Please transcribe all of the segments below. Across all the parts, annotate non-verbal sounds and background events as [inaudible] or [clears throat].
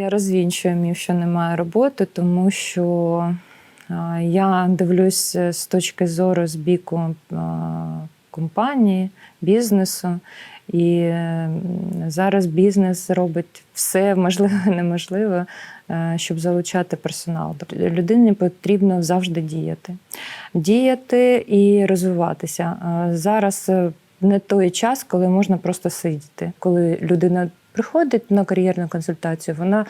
Я розвінчую міф, що немає роботи, тому що я дивлюсь е, з точки зору з біку компанії, бізнесу. І е, зараз бізнес робить все [laughs] можливе неможливе, е, щоб залучати персонал. Тобто людині потрібно завжди діяти, діяти і розвиватися. Е, Зараз е, не той час, коли можна просто сидіти, коли людина. Приходить на кар'єрну консультацію, вона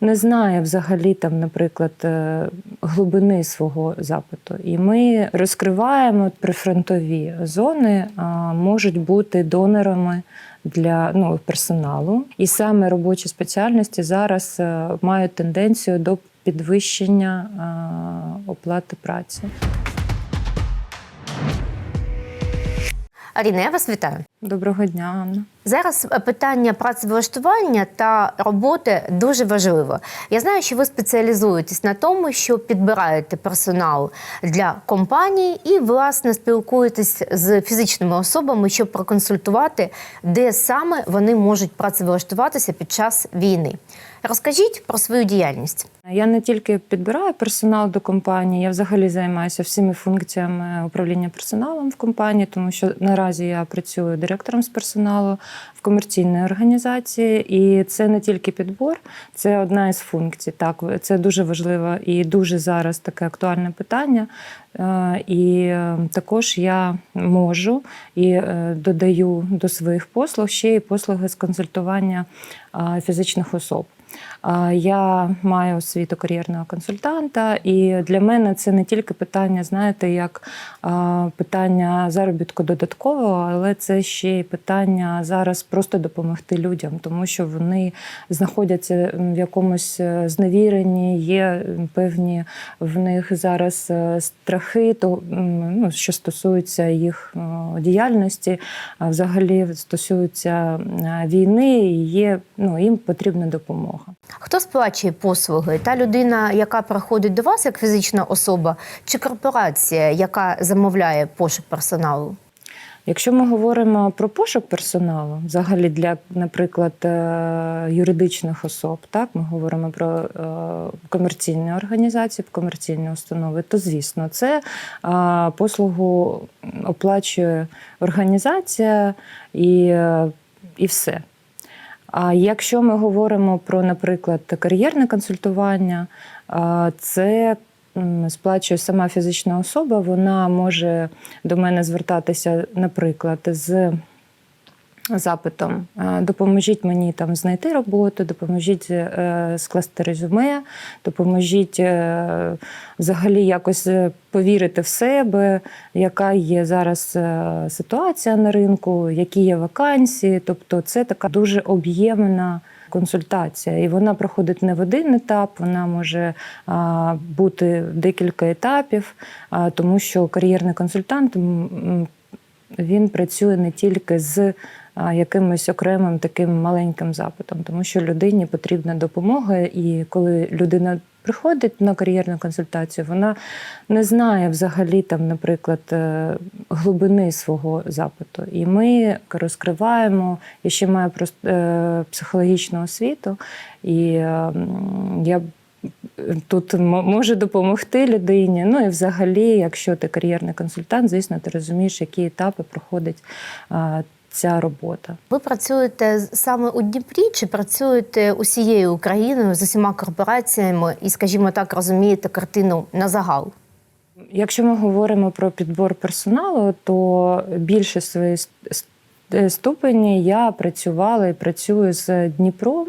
не знає взагалі там, наприклад, е, глибини свого запиту. І ми розкриваємо прифронтові зони, а, можуть бути донорами для ну, персоналу. І саме робочі спеціальності зараз е, мають тенденцію до підвищення е, оплати праці. Аріна, я вас вітаю. Доброго дня, Анна. Зараз е, питання працевлаштування та роботи дуже важливо. Я знаю, що ви спеціалізуєтесь на тому, що підбираєте персонал для компаній і, власне, спілкуєтесь з фізичними особами, щоб проконсультувати, де саме вони можуть працевлаштуватися під час війни. Розкажіть про свою діяльність. Я не тільки підбираю персонал до компанії, я взагалі займаюся всіми функціями управління персоналом в компанії, тому що наразі я працюю директором з персоналу в комерційній організації, і це не тільки підбор, це одна із функцій. Так, це дуже важливо і дуже зараз таке актуальне питання. Е, І е, також я можу і е, додаю до своїх послуг ще й послуги з консультування фізичних особ. Я маю освіту кар'єрного консультанта, і для мене це не тільки питання, знаєте, як питання заробітку додаткового, але це ще й питання зараз просто допомогти людям, тому що вони знаходяться в якомусь е, зневіренні, є певні в них зараз е, страхи, то ну, що стосується їх діяльності, а взагалі стосується війни, і є ну їм потрібна допомога. Хто сплачує послуги? Та людина, яка приходить до вас як фізична особа, чи корпорація, яка замовляє пошук персоналу? Якщо ми говоримо про пошук персоналу, взагалі для, наприклад, е, юридичних особ, так ми говоримо про е, комерційні організації, комерційні установи, то звісно, це е, послугу оплачує організація і, і все. А якщо ми говоримо про, наприклад, кар'єрне консультування, це сплачує сама фізична особа, вона може до мене звертатися, наприклад, з запитом е, допоможіть мені там знайти роботу, допоможіть е, скласти резюме, допоможіть е, взагалі якось повірити в себе, яка є зараз ситуація на ринку, які є вакансії. Тобто, це така дуже об'ємна. Консультація, і вона проходить не в один етап, вона може а, бути декілька етапів, а, тому що кар'єрний консультант він працює не тільки з якимось окремим таким маленьким запитом, тому що людині потрібна допомога, і коли людина приходить на кар'єрну консультацію, вона не знає взагалі там, наприклад, е, глибини свого запиту. І ми розкриваємо, я ще маю е, психологічну освіту, і е, я тут можу допомогти людині. Ну і взагалі, якщо ти кар'єрний консультант, звісно, ти розумієш, які етапи проходить ця робота. Ви працюєте саме у Дніпрі чи працюєте усією Україною з усіма корпораціями і, скажімо так, розумієте картину на загал? Якщо ми говоримо про підбор персоналу, то більше своєї ступені я працювала і працюю з Дніпром.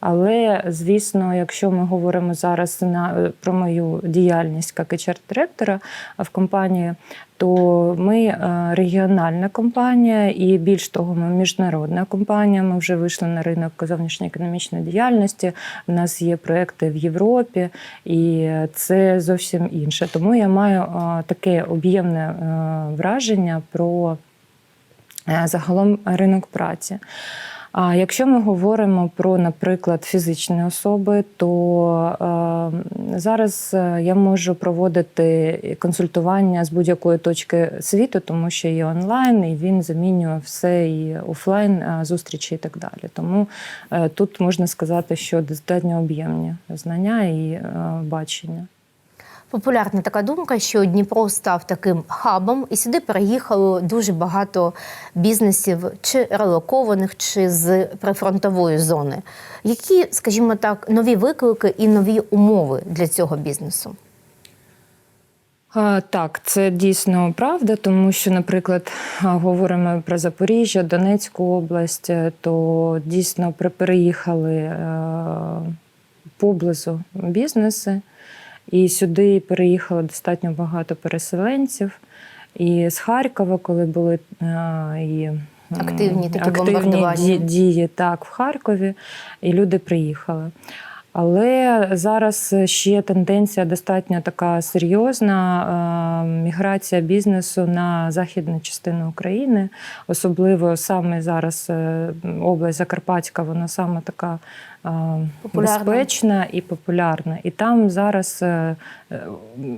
Але звісно, якщо ми говоримо зараз на е, про мою діяльність як HR-директора в компанії, то ми е, регіональна компанія, і більш того, ми міжнародна компанія. Ми вже вийшли на ринок зовнішньої економічної діяльності. У нас є проекти в Європі, і це зовсім інше. Тому я маю е, таке об'ємне е, враження про е, загалом ринок праці. А якщо ми говоримо про, наприклад, фізичні особи, то зараз е, я можу проводити консультування з будь-якої точки світу, тому що є онлайн, і він замінює все і офлайн е, зустрічі і так далі. Тому е, тут можна сказати, що достатньо об'ємні знання і е, бачення. Популярна така думка, що Дніпро став таким хабом, і сюди переїхало дуже багато бізнесів, чи релокованих, чи з прифронтової зони. Які, скажімо так, нові виклики і нові умови для цього бізнесу? Так, це дійсно правда, тому що, наприклад, говоримо про Запоріжжя, Донецьку область, е, то дійсно при- переїхали е, поблизу бізнеси, і сюди переїхало достатньо багато переселенців. І з Харкова, коли були е, і Активні такі активні ді- дії так, в Харкові, і люди приїхали. Але зараз ще тенденція достатньо така серйозна е, міграція бізнесу на західну частину України, особливо саме зараз е, область Закарпатська, вона саме така Популярна. безпечна і популярна. І там зараз е, е,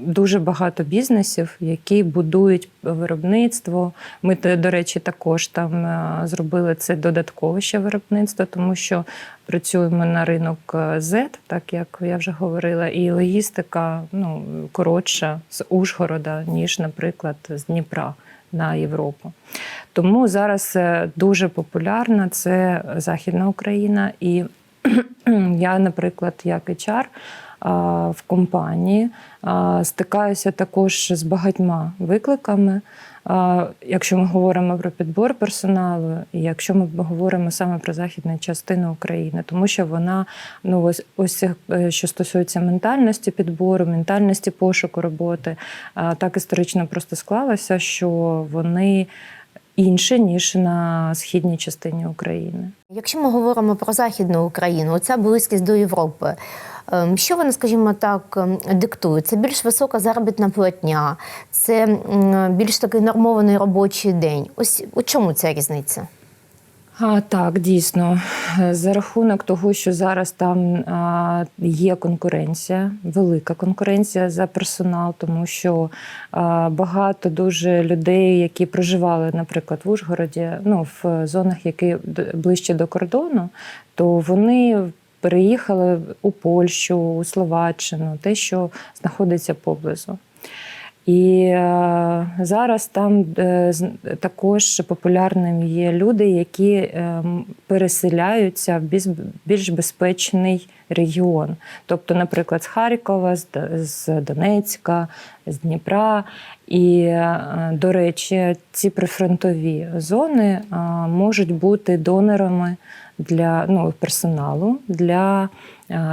дуже багато бізнесів, які будують виробництво. Ми, до речі, також там е, зробили це додаткове ще виробництво, тому що працюємо на ринок Z, так як я вже говорила, і логістика ну, коротша з Ужгорода, ніж, наприклад, з Дніпра на Європу. Тому зараз дуже популярна це Західна Україна. І [clears throat] я, наприклад, як HR в компанії стикаюся також з багатьма викликами. Якщо ми говоримо про підбор персоналу, і якщо ми говоримо саме про західну частину України, тому що вона ну ось ось е, що стосується ментальності підбору, ментальності пошуку роботи, так історично просто склалося, що вони інші ніж на східній частині України. Якщо ми говоримо про Західну Україну, оця близькість до Європи, ем, що вона, скажімо так, ем, диктує? Це більш висока заробітна платня, це більш такий нормований робочий день. Ось у чому ця різниця? А, так, дійсно. Е, За рахунок того, що зараз там а, є конкуренція, велика конкуренція за персонал, тому що а, багато дуже людей, які проживали, наприклад, в Ужгороді, ну в зонах, які ближче до кордону, то вони переїхали у Польщу, у Словаччину, те, що знаходиться поблизу. І е, зараз там е, також популярними є люди, які е, переселяються в більш, безпечний регіон. Тобто, наприклад, з Харкова, з, Донецька, з Дніпра. І, до речі, ці прифронтові зони можуть бути донорами для ну, персоналу для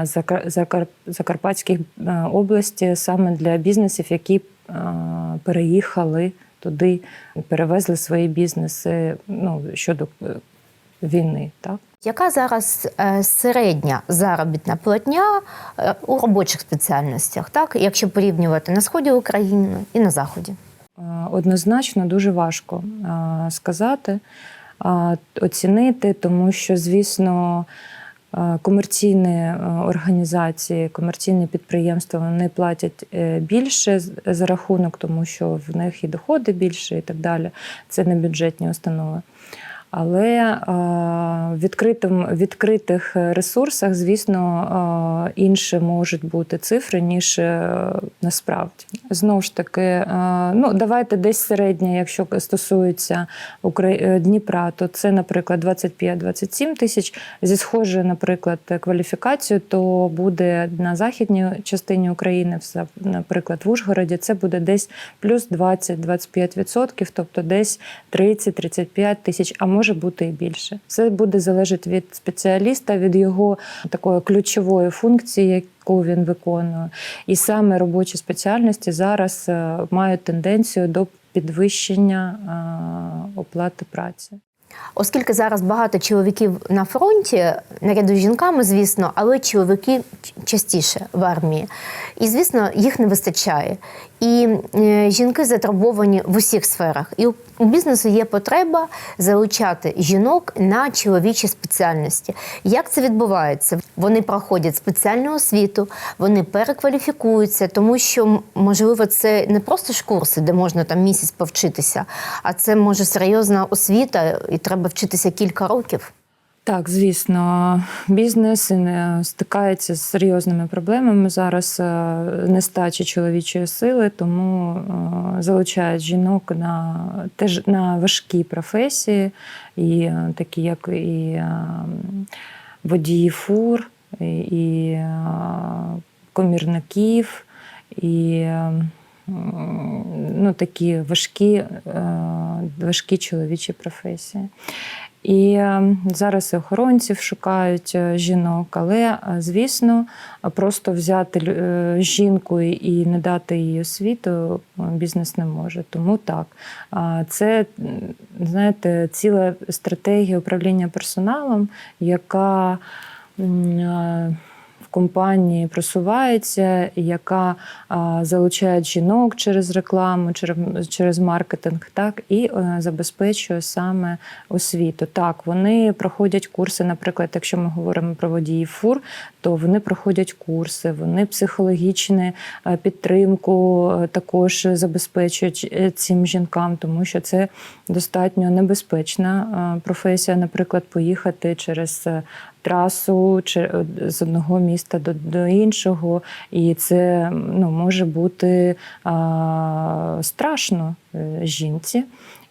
Закар- Закар- Закарпатських області, саме для бізнесів, які переїхали туди, перевезли свої бізнеси ну, щодо е, війни. Так? Яка зараз е, середня заробітна платня е, у робочих спеціальностях, так якщо порівнювати на сході України і на заході? Е, Однозначно дуже важко е, сказати, е, оцінити, тому що, звісно, е, комерційні е, організації, комерційні підприємства вони платять е, більше за рахунок, тому що в них і доходи більше, і так далі. Це не бюджетні установи. Але е, в відкритим, відкритих ресурсах, звісно, е, інші можуть бути цифри, ніж е, насправді. Знову ж таки, е, ну давайте десь середня, якщо стосується е, Дніпра, то це, наприклад, 25-27 тисяч. Зі схожою, наприклад, кваліфікацією, то буде на західній частині України, наприклад, в Ужгороді, це буде десь плюс 20-25%, тобто десь 30-35 тисяч, а бути і більше. Все буде залежати від спеціаліста, від його такої ключової функції, яку він виконує. І саме робочі спеціальності зараз е, мають тенденцію до підвищення е, оплати праці. Оскільки зараз багато чоловіків на фронті, наряду з жінками, звісно, але чоловіки частіше в армії. І, звісно, їх не вистачає. І е, жінки затребовані в усіх сферах. І у бізнесу є потреба залучати жінок на чоловічі спеціальності. Як це відбувається? Вони проходять спеціальну освіту, вони перекваліфікуються, тому що можливо це не просто ж курси, де можна там місяць повчитися, а це може серйозна освіта, і треба вчитися кілька років. Так, звісно, бізнес стикається з серйозними проблемами зараз е, нестачі чоловічої сили, тому е, залучають жінок на теж на важкі професії, і е, такі, як і водії фур, і, комірників, і ну, такі важкі, е, важкі чоловічі професії. І е, зараз і охоронців шукають е, жінок, але звісно, просто взяти жінку і- не дати їй освіту бізнес не може. Тому так. Це знаєте, ціла стратегія управління персоналом, яка компанії просувається, яка залучає жінок через рекламу, через, маркетинг, так і е, забезпечує саме освіту. Так, вони проходять курси, наприклад, якщо ми говоримо про водіїв фур, то вони проходять курси, вони психологічну е, підтримку е, також забезпечують цим жінкам, тому що це достатньо небезпечна професія, наприклад, поїхати через трасу чи е, з одного міста до, іншого, і це ну, може бути а, страшно е, жінці.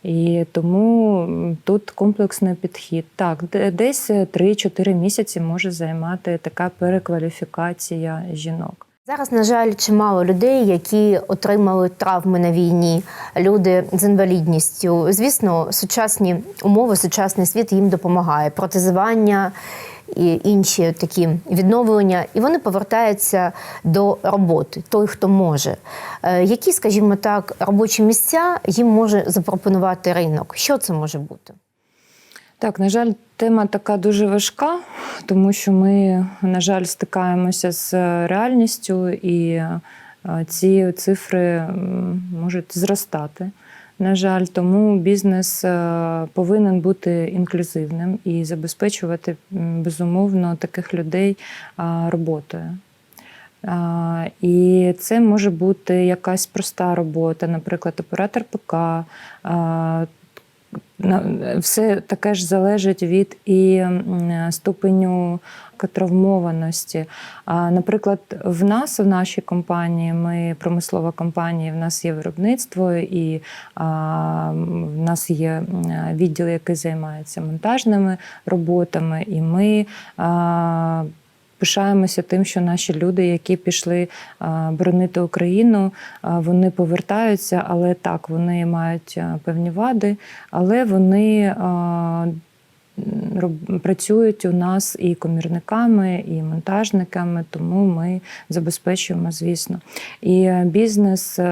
І тому тут комплексний підхід. Так, де- десь 3-4 місяці може займати така перекваліфікація жінок. Зараз, на жаль, чимало людей, які отримали травми на війні, люди з інвалідністю. Звісно, сучасні умови, сучасний світ їм допомагає. Протезування і інші такі відновлення, і вони повертаються до роботи, той, хто може. Е, Які, скажімо так, робочі місця їм може запропонувати ринок? Що це може бути? Так, на жаль, тема така дуже важка, тому що ми, на жаль, стикаємося з реальністю, і е, ці цифри можуть зростати. На жаль, тому бізнес е, повинен бути інклюзивним і забезпечувати безумовно таких людей роботою. І це може бути якась проста робота, наприклад, оператор ПК. Все таке ж залежить від і ступеню травмованості. Наприклад, в нас, в нашій компанії, ми промислова компанія, в нас є виробництво, і в нас є відділ, який займається монтажними роботами, і ми. Пишаємося тим, що наші люди, які пішли боронити Україну, вони повертаються, але так, вони мають певні вади, але вони працюють у нас і комірниками, і монтажниками, тому ми забезпечуємо, звісно. І е, бізнес е,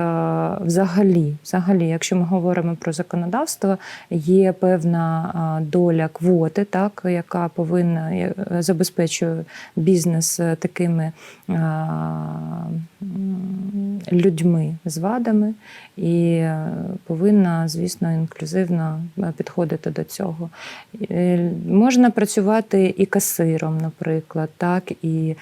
взагалі, взагалі, якщо ми говоримо про законодавство, є певна доля квоти, так, яка повинна е, забезпечує бізнес е, такими людьми з вадами, і е, повинна, звісно, інклюзивно е, підходити до цього. Е, Можна працювати і касиром, наприклад, так, і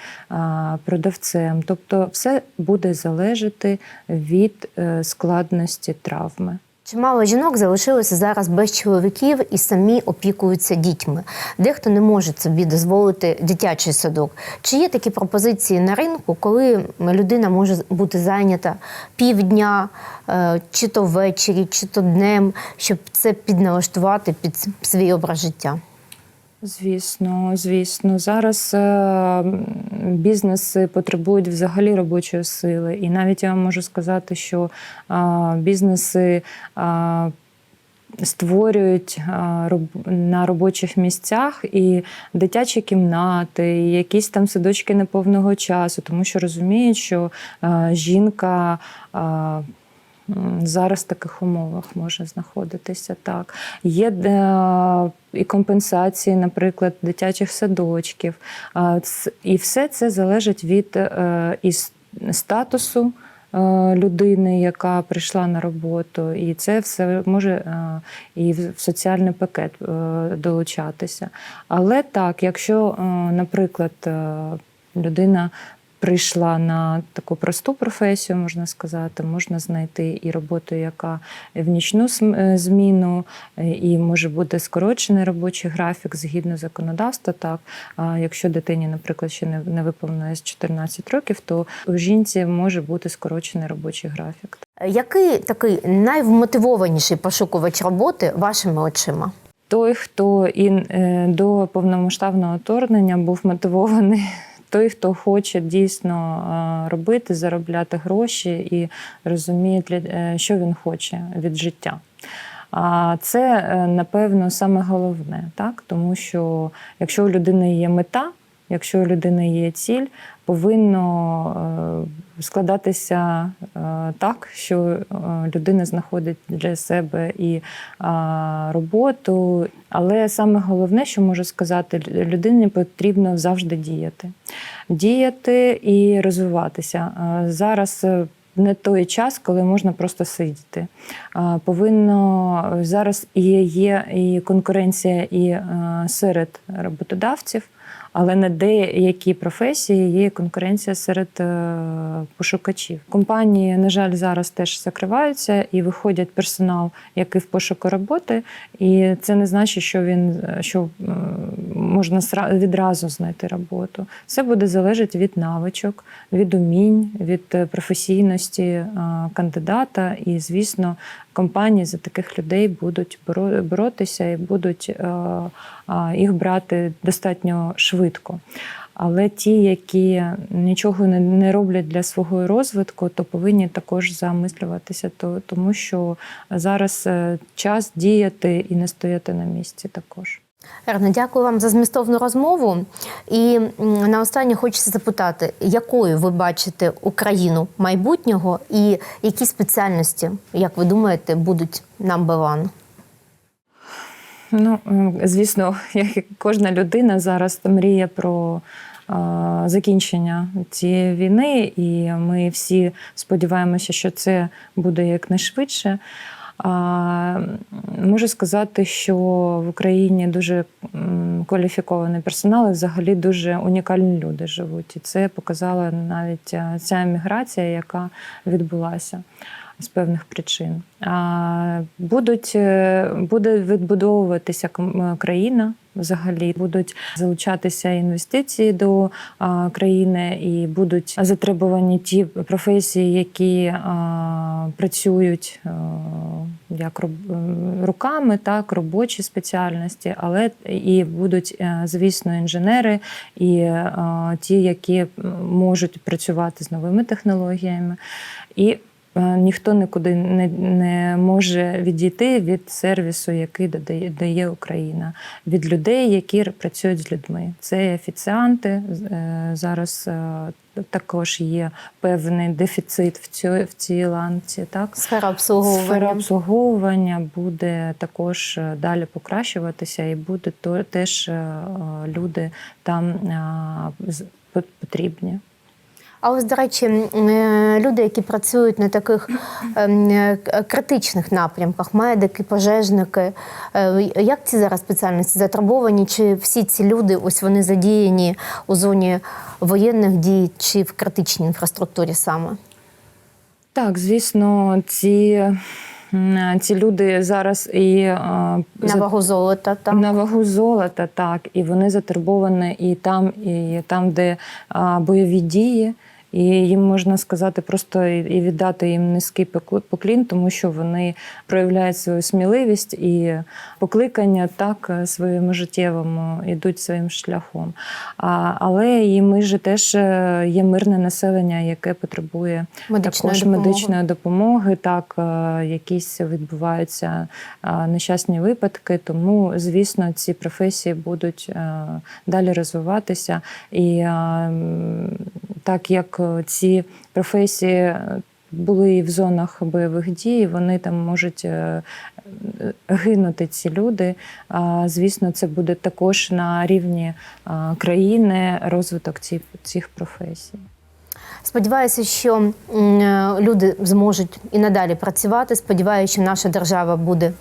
продавцем. Тобто, все буде залежати від складності травми. Чимало жінок залишилося зараз без чоловіків і самі опікуються дітьми. Дехто не може собі дозволити дитячий садок. Чи є такі пропозиції на ринку, коли людина може бути зайнята півдня, е, чи то ввечері, чи то днем, щоб це підналаштувати під свій образ життя? Звісно, звісно. Зараз е, бізнеси потребують взагалі робочої сили. І навіть я вам можу сказати, що е, бізнеси е, створюють е, на робочих місцях і дитячі кімнати, і якісь там садочки неповного часу, тому що розуміють, що е, жінка. Зараз в таких умовах може знаходитися. Так. Є е, і компенсації, наприклад, дитячих садочків. І все це залежить від е, із статусу е, людини, яка прийшла на роботу, і це все може і в соціальний пакет долучатися. Але так, якщо, наприклад, людина прийшла на таку просту професію, можна сказати, можна знайти і роботу, яка в нічну е, зміну, е, і може бути скорочений робочий графік згідно законодавства. Так, а якщо дитині, наприклад, ще не, не виповнилось 14 років, то у жінці може бути скорочений робочий графік. Який такий найвмотивованіший пошукувач роботи вашими очима? Той, хто і е, до повномасштабного вторгнення був мотивований. Той, хто хоче дійсно е, робити, заробляти гроші і розуміє, е, що він хоче від життя. А це, е, напевно, саме головне, так? тому що якщо у людини є мета, якщо у людини є ціль, повинно е, складатися е, так, що е, людина знаходить для себе і роботу. Але саме головне, що можу сказати, людині потрібно завжди діяти. Діяти і розвиватися. Зараз не той час, коли можна просто сидіти. Повинно зараз і є і конкуренція і серед роботодавців, але на деякі професії є конкуренція серед е, пошукачів. Компанії, на жаль, зараз теж закриваються і виходять персонал, який в пошуку роботи, і це не значить, що він е, що е, можна відразу знайти роботу. Все буде залежати від навичок, від умінь, від професійності кандидата. І, звісно, компанії за таких людей будуть боротися і будуть їх брати достатньо швидко. Але ті, які нічого не, роблять для свого розвитку, то повинні також замислюватися, тому що зараз е, час діяти і не стояти на місці також. Ерна, дякую вам за змістовну розмову. І наостаннє хочеться запитати, якою ви бачите Україну майбутнього і які спеціальності, як ви думаєте, будуть number one? Ну, звісно, [laughs] як кожна людина зараз мріє про закінчення цієї війни, і ми всі сподіваємося, що це буде якнайшвидше. Можу сказати, що в Україні дуже кваліфікований персонал і взагалі дуже унікальні люди живуть. І це показала навіть ця еміграція, яка відбулася з певних причин. Будуть, е, буде відбудовуватися е, країна взагалі, будуть залучатися інвестиції до країни, і будуть затребувані ті професії, які працюють а, як е, руками, так, робочі спеціальності, але і будуть, е, звісно, інженери і ті, які можуть працювати з новими технологіями. І е, ніхто нікуди не, не може відійти від сервісу, який додає дає Україна, від людей, які працюють з людьми. Це офіціанти. е, Зараз е, також є певний дефіцит в цій, в цій ланці. Так? Сфера обслуговування. Сфера обслуговування буде також е, далі покращуватися, і буде то теж е, люди там е, потрібні. А ось, до речі, е, люди, які працюють на таких ем, е, критичних напрямках, медики, пожежники, е, як ці зараз спеціальності затребовані? Чи всі ці люди ось вони задіяні у зоні воєнних дій чи в критичній інфраструктурі саме? Так, звісно, ці, ці люди зараз і На вагу золота там? на вагу золота, так, і вони затребовані і там, і там, де бойові дії. І їм можна сказати просто і віддати їм низький поклін, тому що вони проявляють свою сміливість і покликання так е, своєму життєвому йдуть своїм шляхом. А, але і ми ж теж е, є мирне населення, яке потребує Медичної також допомоги. медичної допомоги. Так, е, якісь відбуваються нещасні випадки. Тому, звісно, ці професії будуть далі розвиватися. І так як е, ці професії. е, були і в зонах бойових дій, вони там можуть е, гинути ці люди. Звісно, це буде також на рівні країни розвиток цих професій. Сподіваюся, що люди зможуть і надалі працювати. Сподіваюся, що наша держава буде,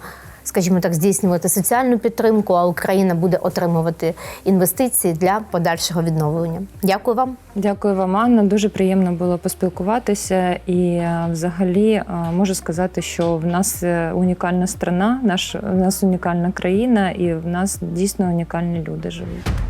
скажімо так, здійснювати соціальну підтримку, а Україна буде отримувати інвестиції для подальшого відновлення. Дякую вам. Дякую вам, Анна. Дуже приємно було поспілкуватися. І е, взагалі е, можу сказати, що в нас е, унікальна страна, наш в нас унікальна країна, і в нас дійсно унікальні люди живуть.